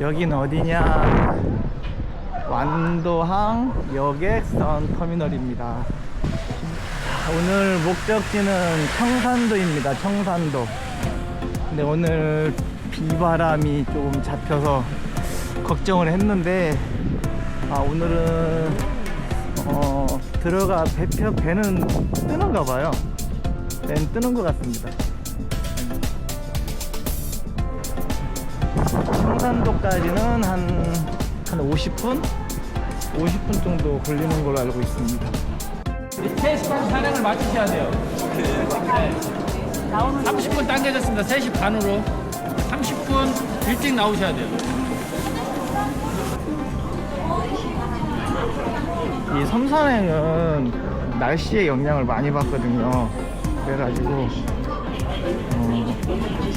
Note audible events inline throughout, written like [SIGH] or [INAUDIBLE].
여긴 어디냐? 완도항 여객선 터미널입니다. 오늘 목적지는 청산도입니다. 청산도. 근데 오늘 비바람이 조금 잡혀서 걱정을 했는데 아 오늘은 어 들어가 배표 배는 뜨는가 봐요. 배는 뜨는 것 같습니다. 청산도까지는 한, 한 50분? 50분 정도 걸리는 걸로 알고 있습니다. 3시 반 촬영을 마치셔야 돼요. 네. 30분 당겨졌습니다. 3시 반으로. 30분 일찍 나오셔야 돼요. 이 섬산행은 날씨의 영향을 많이 받거든요. 그래가지고, 어,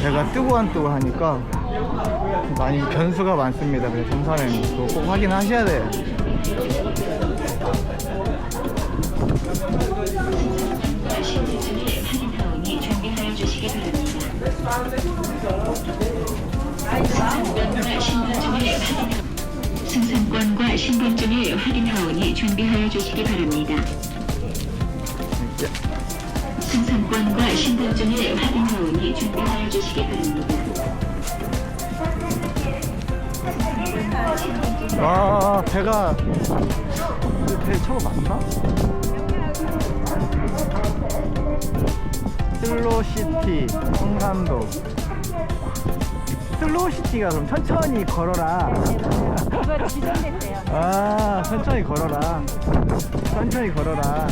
배가 뜨고 안 뜨고 하니까 많이 변수가 많습니다. 그래서 섬산행 그거 꼭 확인하셔야 돼요. 승선권과 신분증의 확인 하원이 준비하여 주시기 바랍니다. 승선권과 신분증의 확인 하원이 준비하여 주시기 바랍니다. 와 배가 배 차고 많나? 슬로시티 청산도 슬로시티가 그럼 천천히 걸어라 이거 지정됐대요. 아 천천히 걸어라 천천히 걸어라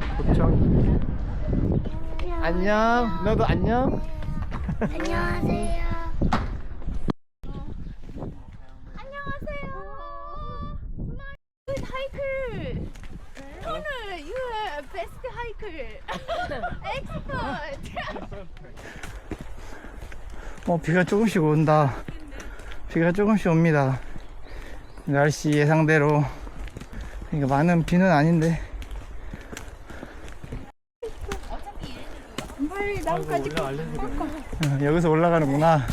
2리? 도청 2리. 안녕. 너도 안녕. 안녕하세요. 안녕하세요. good hiker. 오늘 you are best hiker. Expert. 어, 비가 조금씩 온다. 비가 조금씩 옵니다. 날씨 예상대로. 그러니까 많은 비는 아닌데. 빨리 나뭇가지 어, 여기서 올라가는구나.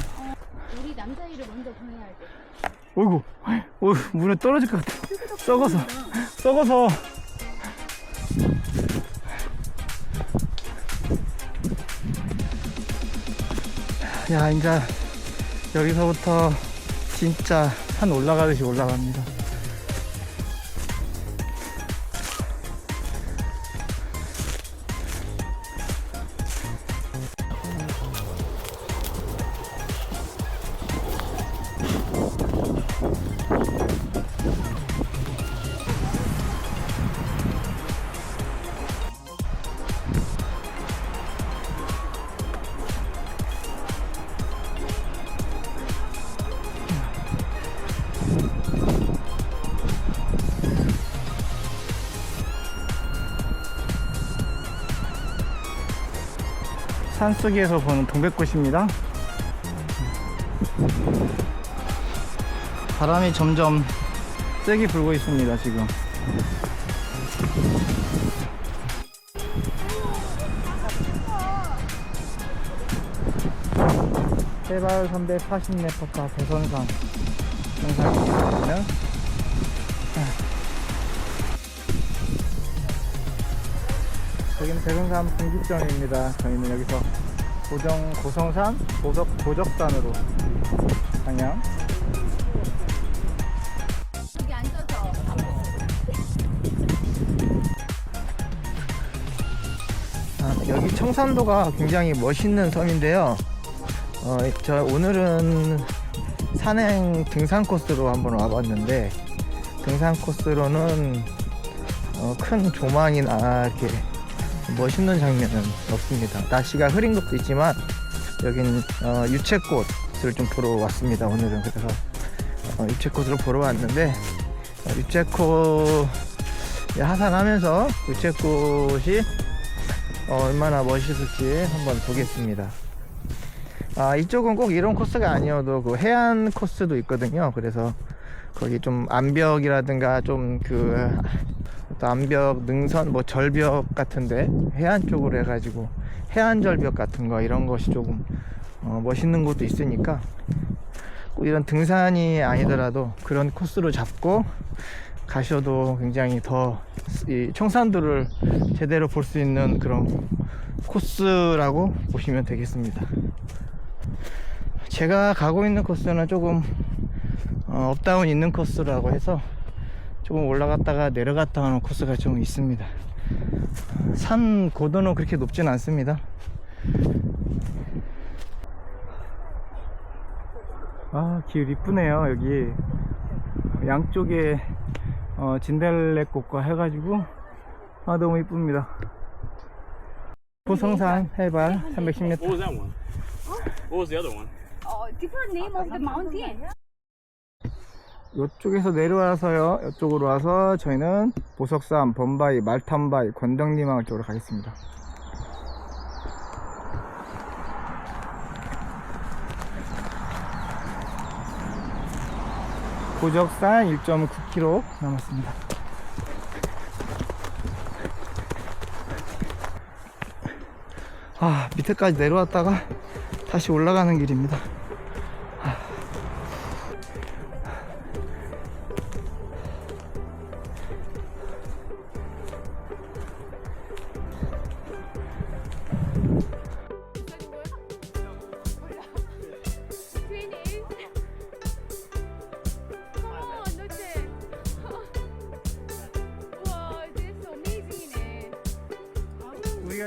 우리 남자애를 먼저 보내야 돼. 어이구, 어 물에 떨어질 것 같아. 썩어서, 썩어서. 야, 이제 여기서부터 진짜 산 올라가듯이 올라갑니다. 산속에서 보는 동백꽃입니다. 바람이 점점 세게 불고 있습니다, 지금. 해발 340m 대선산 정상이면 여기는 대성산 분기점입니다. 저희는 여기서 고정 고성산 고적 고적산으로 방향. 아, 여기 청산도가 굉장히 멋있는 섬인데요. 어, 저 오늘은 산행 등산 코스로 한번 와봤는데 등산 코스로는 어, 큰 조망이나 이렇게 멋있는 장면은 없습니다. 날씨가 흐린 것도 있지만 여긴 어, 유채꽃을 좀 보러 왔습니다. 오늘은 그래서 어, 유채꽃을 보러 왔는데 어, 유채꽃 하산하면서 유채꽃이 어, 얼마나 멋있을지 한번 보겠습니다. 아, 이쪽은 꼭 이런 코스가 아니어도 그 해안 코스도 있거든요. 그래서 거기 좀 암벽이라든가 좀그 암벽 능선 뭐 절벽 같은데 해안 쪽으로 해가지고 해안 절벽 같은 거 이런 것이 조금 어, 멋있는 곳도 있으니까 꼭 이런 등산이 아니더라도 그런 코스로 잡고 가셔도 굉장히 더 이 청산도를 제대로 볼 수 있는 그런 코스라고 보시면 되겠습니다. 제가 가고 있는 코스는 조금 어, 업다운 있는 코스라고 해서 조금 올라갔다가 내려갔다 하는 코스가 좀 있습니다. 산 고도는 그렇게 높진 않습니다. 아, 길 이쁘네요, 여기. 양쪽에 어, 진달래꽃과 해가지고 아 너무 이쁩니다. 고성산 해발 310m. What was that one? What was the other one? 어, different name of the mountain. 이쪽에서 내려와서요. 이쪽으로 와서 저희는 보석산, 범바위, 말탄바위, 권덕리마을 쪽으로 가겠습니다. 고적산 1.9km 남았습니다. 아, 밑에까지 내려왔다가 다시 올라가는 길입니다.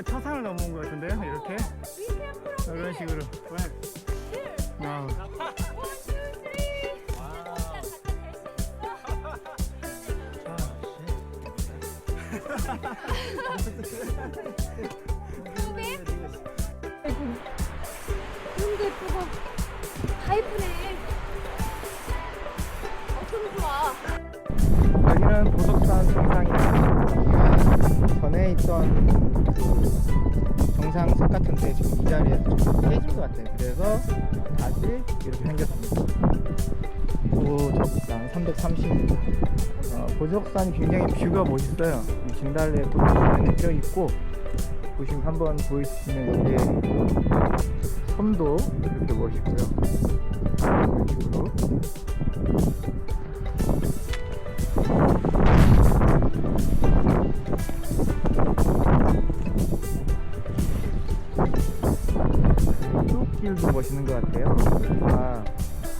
우리가 차산을 넘어온 것 같은데요? 이렇게? 이런 식으로. moving. 눈도 예쁘고 다 예쁘네. 어쩜 좋아. 여기는 보석산 정상입니다. 전에 있던 그 정상석 같은데 지금 이 자리에서 좀 깨진 것 같아요. 그래서 다시 이렇게 생겼습니다. 보석산 330m. 어, 보석산이 굉장히 뷰가 멋있어요. 이 진달래 꽃이 피어 있고 보시면 한번 보이시면 이게 섬도 이렇게 멋있고요. 이런 식으로 쭉 길도 멋있는 것 같아요. 아,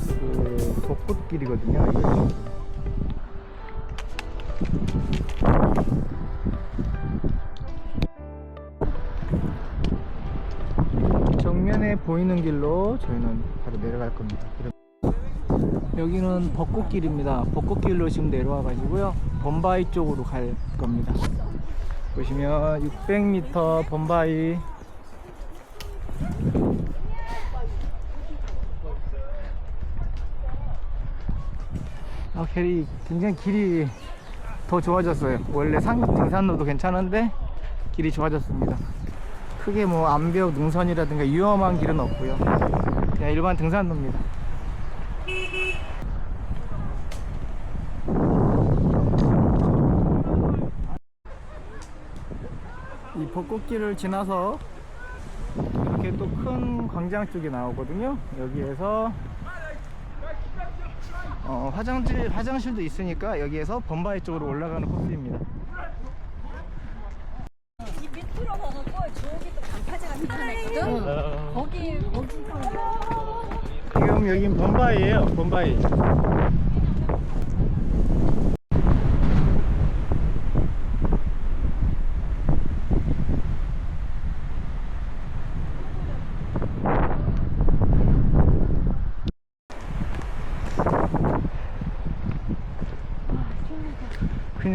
그 벚꽃길이거든요. 이거. 정면에 보이는 길로 저희는 바로 내려갈 겁니다. 여기는 벚꽃길입니다. 벚꽃길로 지금 내려와 가지고요. 범바위 쪽으로 갈 겁니다. 보시면 600m 범바위 아, 길이 굉장히 길이 더 좋아졌어요. 원래 산 등산로도 괜찮은데 길이 좋아졌습니다. 크게 뭐 암벽 능선이라든가 위험한 길은 없고요. 그냥 일반 등산로입니다. 이 벚꽃길을 지나서 이렇게 또 큰 광장 쪽이 나오거든요. 여기에서 어, 화장실 화장실도 있으니까 여기에서 범바이 쪽으로 올라가는 코스입니다. 이 밑으로 가갖고 저기 또 같은 데가 있거든. 거기 거기서 지금 여긴 범바이에요. 범바이.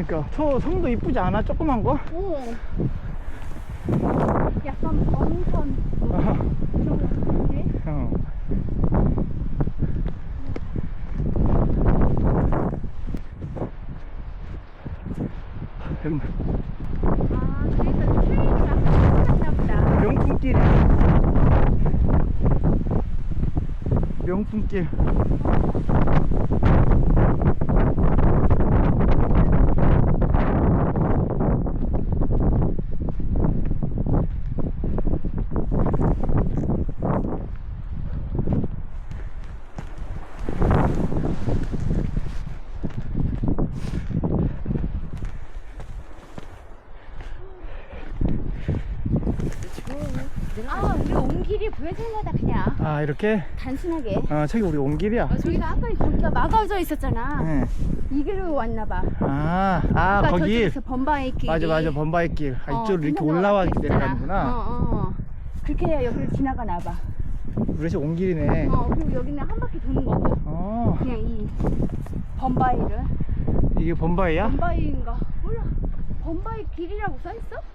그니까 저 성도 이쁘지 않아? 조그만 거? 오. 약간 같은데? 어. 여기 아, 그래서 트레이닝이랑 똑같나 보다. 명품길 명품길 아, 우리 거다, 그냥. 아 이렇게 단순하게. 아 저기 우리 온 길이야 어, 저기가 아까 거기가 막아져 있었잖아. 네. 이 길로 왔나 봐. 아, 아 아까 거기 저쪽에서 범바이 길. 맞아 맞아 범바이 길 아, 어, 이쪽으로 이렇게 올라와. 내려가는구나 어, 어. 그렇게 해야 여기를 지나가나 봐. 그래서 온 길이네 어, 그리고 여기는 한 바퀴 도는 거고. 어 그냥 이 범바이를. 이게 범바이야? 범바이인가? 몰라. 범바이 길이라고 써있어?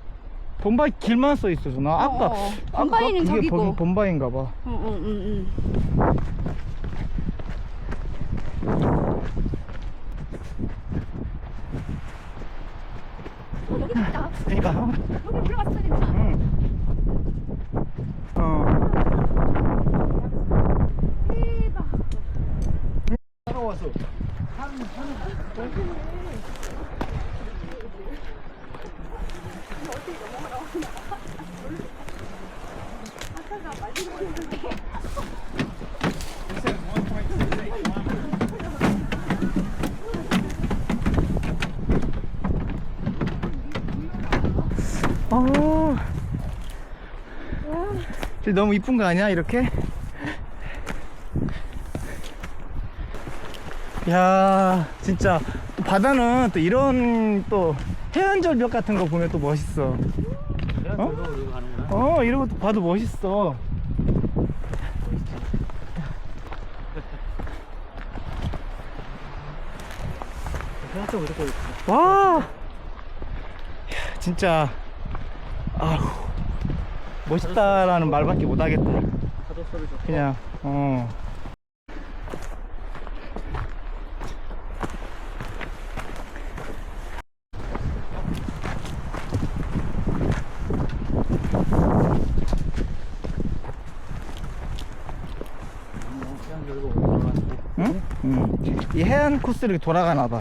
범바이 길만 써 있어 나 아까 어, 어. 아까 범바이는 그게 저기고. 범, 범바이인가 봐 응, 응, 응, 응. 어, 여기 있다. 그러니까 여기 올라갔어야 된다. 응. 어. 대박. 따라와서 어. 저 너무 이쁜 거 아니야 이렇게? 야 진짜 또 바다는 또 이런 또 해안절벽 같은 거 보면 또 멋있어. 어? 어 이런 것도 봐도 멋있어. 와! 야, 진짜 아우 멋있다라는 말밖에 못하겠다. 그냥 어 응? 응. 이 해안 코스를 이렇게 돌아가나 봐.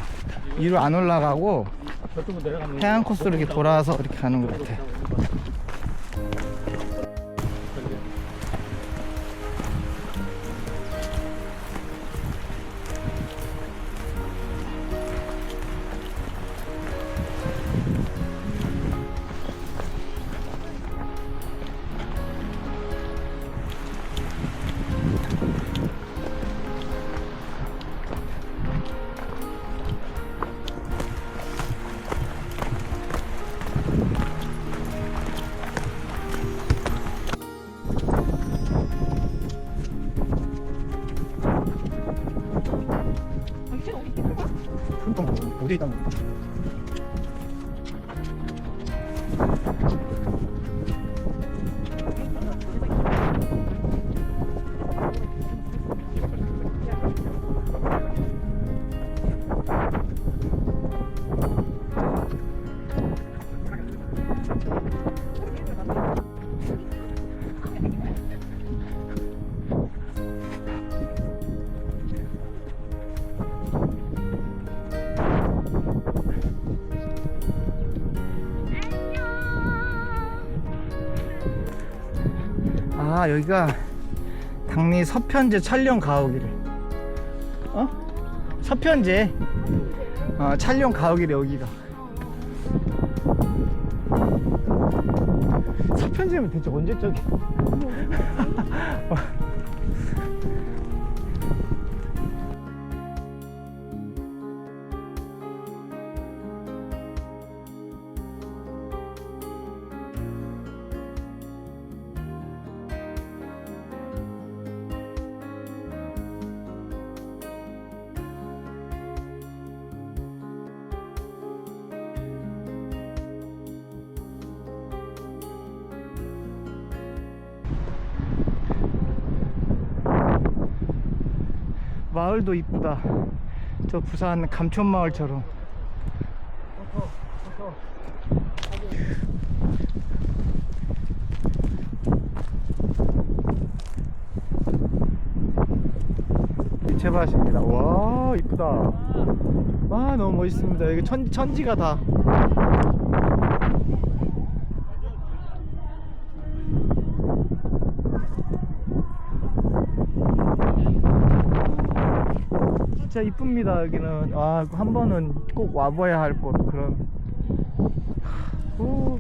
위로 안 올라가고 해안 코스를 이렇게 돌아서 이렇게 가는 것 같아. 그럼 어 아 여기가 당리 서편제 촬영 가옥이래. 어? 서편제. 어, 촬영 가옥이래 여기가. 서편제면 대체 언제 저기 마을도 이쁘다. 저 부산 감촌마을처럼. 제밭입니다. 와 이쁘다. 와 너무 멋있습니다. 여기 천, 천지가 다 진짜 이쁩니다 여기는 아, 한 번은 꼭 와봐야 할 곳 그런 오.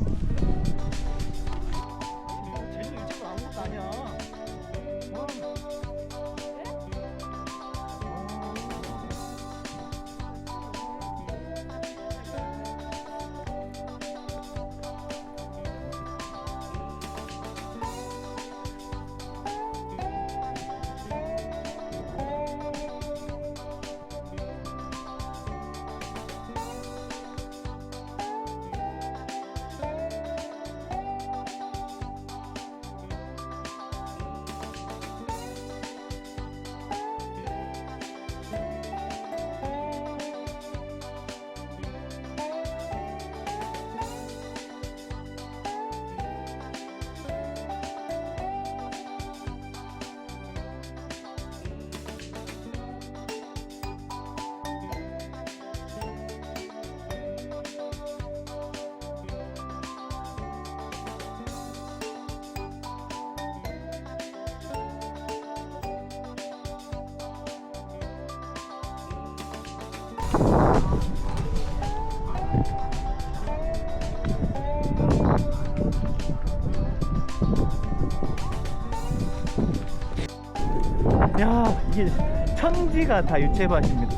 야 이게 천지가 다 유채밭입니다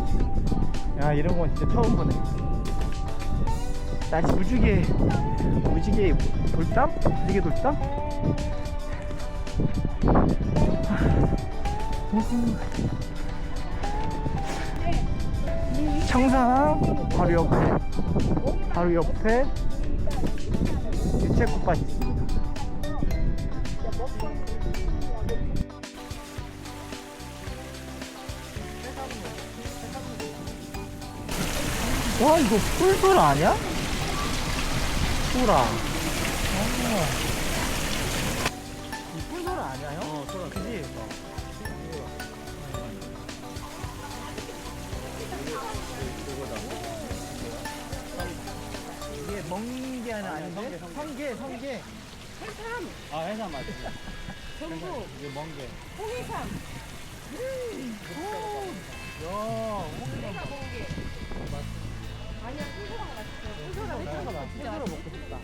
야 이런 건 진짜 처음 보네 날씨 무지개 무지개 돌담? 무지개 돌담? 청상 바로 옆에. 바로 옆에 유채꽃밭이 있습니다. 와 이거 풀솔 아니야? 소라 아닌데? 성게 성게. 아, 해삼 맞지. [LAUGHS] 이게 멍게. 홍해삼. 야 홍게만 봐 아니야, 풍소랑 맛있어. 풍소랑 풍소라 먹고 싶다